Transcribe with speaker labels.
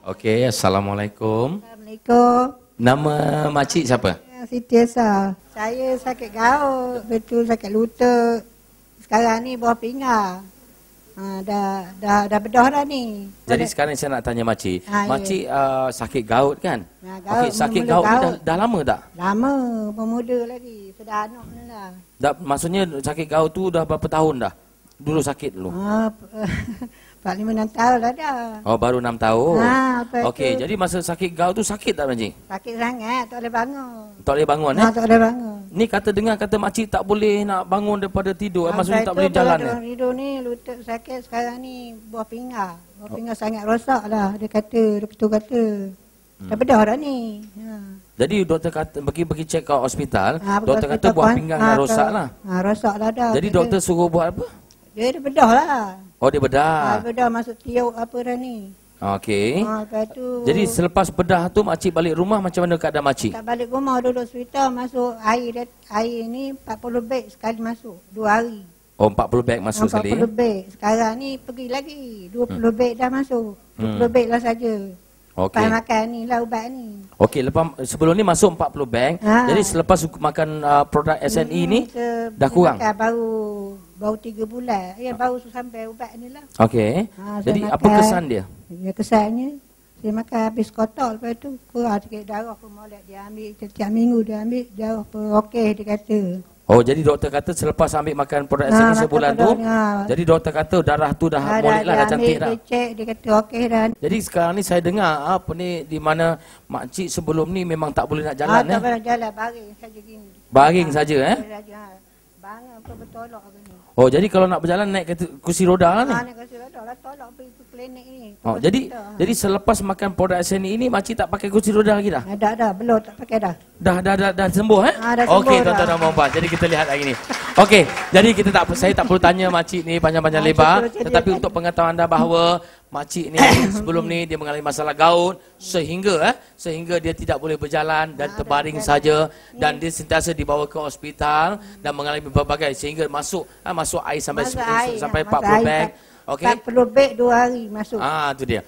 Speaker 1: Okey, Assalamualaikum.
Speaker 2: Assalamualaikum.
Speaker 1: Nama makcik siapa?
Speaker 2: Ya, Siti Esa. Saya sakit gaut, betul sakit lutut. Sekarang ni buah pinggang. Ha, dah dah dah bedah dah ni.
Speaker 1: Jadi sekarang saya nak tanya makcik.
Speaker 2: Ah, ya.
Speaker 1: makcik uh, sakit gaut kan?
Speaker 2: Ha, gaut,
Speaker 1: Okey, sakit gaut,
Speaker 2: gaut.
Speaker 1: dah, dah lama tak?
Speaker 2: lama, pemuda lagi. Sudah anak lah.
Speaker 1: Dah, maksudnya sakit gaut tu dah berapa tahun dah? Dulu sakit dulu.
Speaker 2: Ha, 4 5 6 tahun dah dah.
Speaker 1: Oh, baru 6 tahun.
Speaker 2: Ha,
Speaker 1: Okey, jadi masa sakit gaut tu sakit tak makcik?
Speaker 2: Sakit sangat, tak boleh bangun.
Speaker 1: Tak boleh bangun
Speaker 2: Ha,
Speaker 1: eh?
Speaker 2: tak boleh bangun.
Speaker 1: Ni kata dengar kata makcik tak boleh nak bangun daripada tidur.
Speaker 2: Ha,
Speaker 1: Maksudnya tak boleh jalan
Speaker 2: kalau
Speaker 1: eh?
Speaker 2: Tidur ni lutut sakit sekarang ni buah pinggang. Buah pinggang sangat rosak dah. Dia kata, doktor kata. Dah bedah dah ni. Ha.
Speaker 1: Jadi doktor kata pergi pergi check kat hospital,
Speaker 2: Ha,
Speaker 1: doktor kata buah pinggang
Speaker 2: Ha,
Speaker 1: dah
Speaker 2: ke-
Speaker 1: rosak lah.
Speaker 2: Ha, rosak dah dah.
Speaker 1: Jadi doktor suruh buat apa?
Speaker 2: Dia dah bedah lah.
Speaker 1: Oh dia
Speaker 2: Ha.
Speaker 1: bedah.
Speaker 2: bedah masuk tiup apa dah ni.
Speaker 1: Okey.
Speaker 2: Ha, tu.
Speaker 1: Jadi selepas bedah tu makcik balik rumah macam mana keadaan makcik?
Speaker 2: tak balik rumah duduk hospital masuk air air ni 40 beg sekali masuk. Dua hari.
Speaker 1: Oh 40 beg masuk
Speaker 2: 40
Speaker 1: sekali.
Speaker 2: beg. Sekarang ni pergi lagi. 20 beg dah masuk. 20
Speaker 1: Hmm.
Speaker 2: beg lah saja.
Speaker 1: Okey.
Speaker 2: Lepas makan ni lah ubat ni.
Speaker 1: Okey lepas sebelum ni masuk 40 beg.
Speaker 2: Ha.
Speaker 1: Jadi selepas makan uh, produk SNE ni
Speaker 2: se-
Speaker 1: dah kurang.
Speaker 2: makan baru baru 3 bulan. Ya baru sampai ubat ni lah.
Speaker 1: Okey.
Speaker 2: Ha,
Speaker 1: Jadi apa
Speaker 2: makan.
Speaker 1: kesan dia?
Speaker 2: Ya kesannya saya makan habis kotor lepas tu kurang sikit darah pun molek dia ambil setiap minggu dia ambil darah pun okey dia kata.
Speaker 1: Oh jadi doktor kata selepas ambil makan produk
Speaker 2: Ha,
Speaker 1: sebulan tu,
Speaker 2: produk ni, ha.
Speaker 1: jadi doktor kata darah tu dah
Speaker 2: Ah,
Speaker 1: molek lah dah cantik dah.
Speaker 2: Dia cek dia kata okey dah.
Speaker 1: Jadi sekarang ni saya dengar apa ni di mana makcik sebelum ni memang tak boleh nak
Speaker 2: Ah,
Speaker 1: jalan
Speaker 2: tak
Speaker 1: eh.
Speaker 2: boleh jalan baring saja gini.
Speaker 1: Baring
Speaker 2: Ah,
Speaker 1: saja eh.
Speaker 2: ha. Bangun apa bertolak ke ni.
Speaker 1: Oh jadi kalau nak berjalan naik kereta kursi roda lah ni.
Speaker 2: Ha, nak kasi roda lah tolak pergi ke klinik ni.
Speaker 1: Oh
Speaker 2: Terus
Speaker 1: jadi
Speaker 2: kita, ha.
Speaker 1: jadi selepas makan produk SNE ini makcik tak pakai kursi roda lagi dah.
Speaker 2: Ah, dah dah belum tak pakai dah.
Speaker 1: Dah dah dah, dah sembuh eh?
Speaker 2: Dah sembuh
Speaker 1: Okey tuan-tuan dan puan Jadi kita lihat lagi ni. Okey, jadi kita tak saya tak perlu tanya makcik ni panjang-panjang
Speaker 2: Ah,
Speaker 1: lebar, tetapi untuk pengetahuan anda bahawa makcik ni sebelum ni dia mengalami masalah gaut sehingga eh sehingga dia tidak boleh berjalan dan
Speaker 2: Ah,
Speaker 1: terbaring saja dan dia sentiasa dibawa ke hospital dan mengalami berbagai sehingga masuk ah, masuk air sampai
Speaker 2: Masuk
Speaker 1: 10
Speaker 2: air,
Speaker 1: sampai
Speaker 2: masuk
Speaker 1: 40
Speaker 2: air,
Speaker 1: beg.
Speaker 2: tak-
Speaker 1: Okey.
Speaker 2: 40 beg dua hari masuk.
Speaker 1: Ah tu dia.